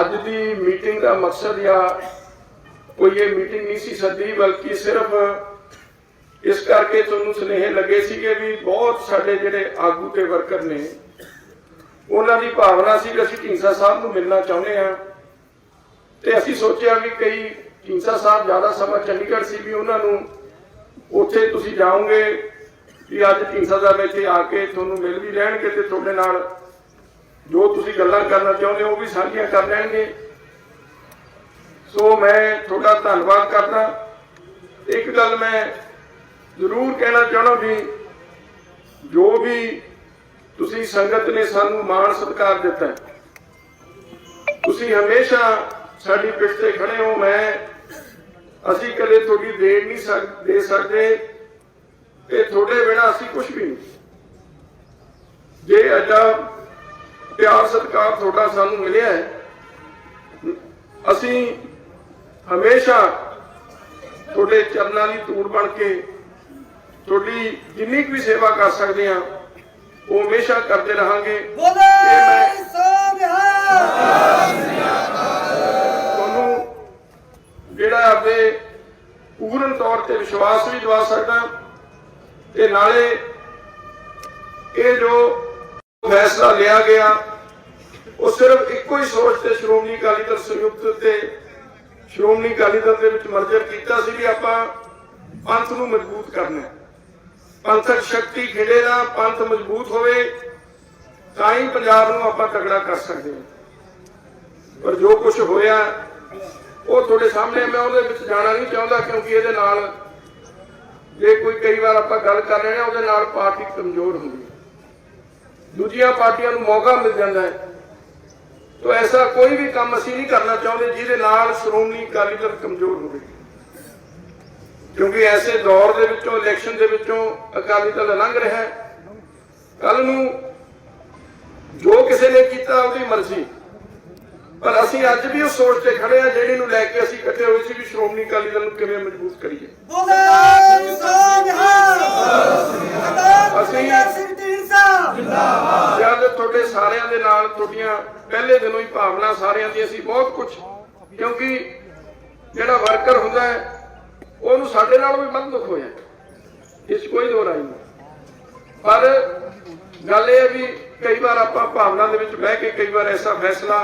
ਅੱਜ ਦੀ ਮੀਟਿੰਗ ਦਾ ਮਕਸਦ ਜਾਂ ਕੋਈ ਇਹ ਮੀਟਿੰਗ ਨਹੀਂ ਸੀ ਸੱਦੀ, ਬਲਕਿ ਸਿਰਫ ਇਸ ਕਰਕੇ ਤੁਹਾਨੂੰ ਸੁਨੇਹੇ ਲੱਗੇ ਸੀਗੇ ਵੀ ਬਹੁਤ ਸਾਡੇ ਜਿਹੜੇ ਆਗੂ ਤੇ ਵਰਕਰ ਨੇ, ਉਹਨਾਂ ਦੀ ਭਾਵਨਾ ਸੀ ਕਿ ਅਸੀਂ ਢੀਂਸਾ ਸਾਹਿਬ ਨੂੰ ਮਿਲਣਾ ਚਾਹੁੰਦੇ ਹਾਂ। ਤੇ ਅਸੀਂ ਸੋਚਿਆ ਵੀ ਕਈ ਢੀਂਸਾ ਸਾਹਿਬ ਜ਼ਿਆਦਾ ਸਮਾਂ ਚੰਡੀਗੜ੍ਹ ਸੀ ਵੀ ਉਹਨਾਂ ਨੂੰ ਉੱਥੇ ਤੁਸੀਂ ਜਾਓਗੇ ਵੀ ਅੱਜ ਢੀਂਸਾ ਸਾਹਿਬ ਇੱਥੇ ਆ ਕੇ ਤੁਹਾਨੂੰ ਮਿਲ ਵੀ ਲੈਣਗੇ ਤੇ ਤੁਹਾਡੇ ਨਾਲ ਜੋ ਤੁਸੀਂ ਗੱਲਾਂ ਕਰਨਾ ਚਾਹੁੰਦੇ ਹੋ ਉਹ ਵੀ ਸਾਂਝੀਆਂ ਕਰ ਲੈਣਗੇ। ਸੋ ਮੈਂ ਤੁਹਾਡਾ ਧੰਨਵਾਦ ਕਰਦਾ। ਇੱਕ ਗੱਲ ਮੈਂ ਜ਼ਰੂਰ ਕਹਿਣਾ ਚਾਹਣਾ ਵੀ ਜੋ ਵੀ ਤੁਸੀਂ ਸੰਗਤ ਨੇ ਸਾਨੂੰ ਮਾਣ ਸਤਿਕਾਰ ਦਿੱਤਾ ਤੁਸੀਂ ਹਮੇਸ਼ਾ ਸਾਡੀ ਪਿੱਠ ਤੇ ਖੜੇ ਹੋ। ਮੈਂ, ਅਸੀਂ ਕਦੇ ਤੁਹਾਡੀ ਦੇਣ ਨਹੀਂ ਸਕ- ਦੇ ਸਕਦੇ। ਤੇ ਤੁਹਾਡੇ ਬਿਨਾ ਅਸੀਂ ਕੁਝ ਵੀ ਨਹੀਂ। ਜੇ ਅੱਡਾ ਪਿਆਰ ਸਤਿਕਾਰ ਤੁਹਾਡਾ ਸਾਨੂੰ ਮਿਲਿਆ ਹੈ। ਅਸੀਂ ਹਮੇਸ਼ਾ ਤੁਹਾਡੇ ਚਰਨਾਂ ਦੀ ਧੂੜ ਬਣ ਕੇ ਤੁਹਾਡੀ ਜਿੰਨੀ ਵੀ ਸੇਵਾ ਕਰ ਸਕਦੇ ਹਾਂ ਉਹ ਹਮੇਸ਼ਾ ਕਰਦੇ ਰਹਾਂਗੇ। ਬੋਲੇ ਤੁਹਾਨੂੰ ਜਿਹੜਾ ਆਪਣੇ ਪੂਰਨ ਤੌਰ ਤੇ ਵਿਸ਼ਵਾਸ ਵੀ ਦਿਵਾ ਸਕਦਾ। ਤੇ ਨਾਲੇ ਇਹ ਜੋ ਫੈਸਲਾ ਲਿਆ ਗਿਆ। ਉਹ ਸਿਰਫ ਇੱਕੋ ਹੀ ਸੋਚ ਤੇ ਸ਼੍ਰੋਮਣੀ ਅਕਾਲੀ ਦਲ ਸੰਯੁਕਤ ਤੇ ਸ਼੍ਰੋਮਣੀ ਅਕਾਲੀ ਦਲ ਦੇ ਵਿੱਚ ਮਰਜਰ ਕੀਤਾ ਸੀ ਵੀ ਆਪਾਂ ਪੰਥ ਨੂੰ ਮਜ਼ਬੂਤ ਕਰਨਾ ਪੰਥਕ ਸ਼ਕਤੀ ਖਿੜੇਗਾ ਪੰਥ ਮਜ਼ਬੂਤ ਹੋਵੇ, ਤਾਂ ਹੀ ਪੰਜਾਬ ਨੂੰ ਆਪਾਂ ਤਗੜਾ ਕਰ ਸਕਦੇ ਹਾਂ। ਪਰ ਜੋ ਕੁਝ ਹੋਇਆ, ਉਹ ਤੁਹਾਡੇ ਸਾਹਮਣੇ ਮੈਂ ਉਹਦੇ ਵਿੱਚ ਜਾਣਾ ਨਹੀਂ ਚਾਹੁੰਦਾ ਕਿਉਂਕਿ ਇਹਦੇ ਨਾਲ ਜੇ ਕੋਈ ਕਈ ਵਾਰ ਆਪਾਂ ਗੱਲ ਕਰ ਰਹੇ ਹਾਂ, ਉਹਦੇ ਨਾਲ ਪਾਰਟੀ ਕਮਜ਼ੋਰ ਹੁੰਦੀ ਹੈ। ਦੂਜੀਆਂ ਪਾਰਟੀਆਂ ਨੂੰ ਮੌਕਾ ਮਿਲ ਜਾਂਦਾ ਹੈ। ਤੋ ਐਸਾ ਕੋਈ ਵੀ ਕੰਮ ਅਸੀਂ ਨਹੀਂ ਕਰਨਾ ਚਾਹੁੰਦੇ ਜਿਹਦੇ ਨਾਲ ਸ਼੍ਰੋਮਣੀ ਅਕਾਲੀ ਦਲ ਕਮਜ਼ੋਰ ਹੋਵੇ। ਕਿਉਂਕਿ ਐਸੇ ਦੌਰ ਦੇ ਵਿੱਚੋਂ, ਇਲੈਕਸ਼ਨ ਦੇ ਵਿੱਚੋਂ ਅਕਾਲੀ ਦਲ ਲੰਘ ਰਿਹਾ ਹੈ। ਕੱਲ ਨੂੰ ਜੋ ਕਿਸੇ ਨੇ ਕੀਤਾ, ਉਹਦੀ ਮਰਜ਼ੀ। ਪਰ ਅਸੀਂ ਅੱਜ ਵੀ ਉਸ ਸੋਚ ਤੇ ਖੜੇ ਆ ਜਿਹੜੀ ਨੂੰ ਲੈ ਕੇ ਅਸੀਂ ਇਕੱਠੇ ਹੋਏ ਸੀ ਵੀ ਸ਼੍ਰੋਮਣੀ ਅਕਾਲੀ ਦਲ ਨੂੰ ਕਿਵੇਂ ਮਜ਼ਬੂਤ ਕਰੀਏ। ਤੁਹਾਡੇ ਸਾਰਿਆਂ ਦੇ ਨਾਲ ਤੁਹਾਡੀਆਂ ਪਹਿਲੇ ਦਿਨੋਂ ਹੀ ਭਾਵਨਾ ਸਾਰਿਆਂ ਦੀ, ਅਸੀਂ ਬਹੁਤ ਕੁਝ ਕਿਉਂਕਿ ਜਿਹੜਾ ਵਰਕਰ ਹੁੰਦਾ ਹੈ, ਉਹਨੂੰ ਸਾਡੇ ਨਾਲ ਵੀ ਵੱਧ ਦੁੱਖ ਹੋਇਆ। ਇਸ ਕੋਈ ਦੋ ਰਾਈ ਨਹੀਂ। ਪਰ ਗੱਲ ਇਹ ਵੀ ਕਈ ਵਾਰ ਆਪਾਂ ਭਾਵਨਾ ਦੇ ਵਿੱਚ ਬਹਿ ਕੇ ਕਈ ਵਾਰ ਐਸਾ ਫੈਸਲਾ,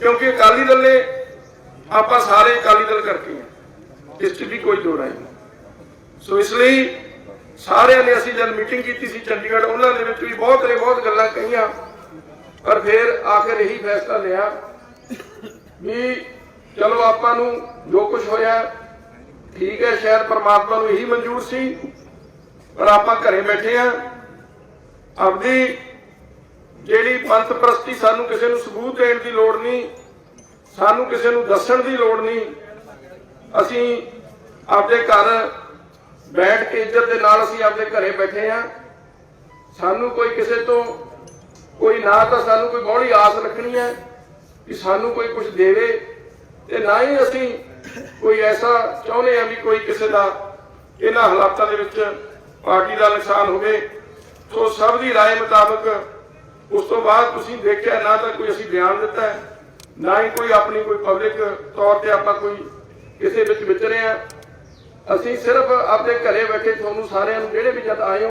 ਕਿਉਂਕਿ ਅਕਾਲੀ ਦਲ ਨੇ ਆਪਾਂ ਸਾਰੇ ਅਕਾਲੀ ਦਲ ਕਰਕੇ ਹਾਂ। ਇਸ 'ਚ ਵੀ ਕੋਈ ਦੋ ਰਾਈ ਨਹੀਂ। ਸੋ ਇਸ ਲਈ ਸਾਰਿਆਂ ਨੇ ਅਸੀਂ ਜਦ ਮੀਟਿੰਗ ਕੀਤੀ ਸੀ ਚੰਡੀਗੜ੍ਹ, ਉਹਨਾਂ ਦੇ ਵਿੱਚ ਵੀ ਬਹੁਤ ਨੇ, ਬਹੁਤ ਗੱਲਾਂ ਕਹੀਆਂ। ਪਰ ਫਿਰ ਆਖਿਰ ਇਹੀ ਫੈਸਲਾ ਲਿਆ ਵੀ ਚਲੋ ਆਪਾਂ ਨੂੰ ਜੋ ਕੁਝ ਹੋਇਆ, ਠੀਕ ਹੈ, ਸ਼ਾਇਦ ਪਰਮਾਤਮਾ ਨੂੰ ਇਹੀ ਮਨਜ਼ੂਰ ਸੀ, ਪਰ ਆਪਾਂ ਘਰੇ ਬੈਠੇ ਆ ਆਪਦੀ ਜਿਹੜੀ ਪੰਥ ਪ੍ਰਸਤੀ ਸਾਨੂੰ ਕਿਸੇ ਨੂੰ ਸਬੂਤ ਦੇਣ ਦੀ ਲੋੜ ਨਹੀਂ, ਸਾਨੂੰ ਕਿਸੇ ਨੂੰ ਦੱਸਣ ਦੀ ਲੋੜ ਨਹੀਂ, ਅਸੀਂ ਆਪਦੇ ਘਰ ਬੈਠ ਕੇ ਇੱਜ਼ਤ ਦੇ ਨਾਲ ਅਸੀਂ ਆਪਦੇ ਘਰੇ ਬੈਠੇ ਆ ਸਾਨੂੰ ਕੋਈ ਕਿਸੇ ਤੋਂ ਕੋਈ ਨਾ ਤਾਂ ਸਾਨੂੰ ਕੋਈ ਬੋਲੀ ਆਸ ਰੱਖਣੀ ਹੈ ਕਿ ਸਾਨੂੰ ਕੋਈ ਕੁਝ ਦੇਵੇ ਤੇ ਨਾ ਹੀ ਅਸੀਂ ਕੋਈ ਐਸਾ ਚਾਹੁੰਦੇ ਆ ਵੀ ਕੋਈ ਕਿਸੇ ਦਾ ਇਹਨਾਂ ਹਾਲਾਤਾਂ ਦੇ ਵਿੱਚ ਪਾਰਟੀ ਦਾ ਨੁਕਸਾਨ ਹੋਵੇ ਸੋ ਸਭ ਦੀ رائے ਮੁਤਾਬਕ ਉਸ ਤੋਂ ਬਾਅਦ ਤੁਸੀਂ ਦੇਖਿਆ ਨਾ ਤਾਂ ਕੋਈ ਅਸੀਂ ਬਿਆਨ ਦਿੱਤਾ ਹੈ ਨਾ ਹੀ ਕੋਈ ਆਪਣੀ ਕੋਈ ਪਬਲਿਕ ਤੌਰ ਤੇ ਆਪਾਂ ਕੋਈ ਕਿਸੇ ਵਿੱਚ ਵਿਚਰੇ ਆ ਅਸੀਂ ਸਿਰਫ ਆਪਣੇ ਘਰੇ ਬੈਠੇ ਤੁਹਾਨੂੰ ਸਾਰਿਆਂ ਨੂੰ ਜਿਹੜੇ ਵੀ ਜਦ ਆਏ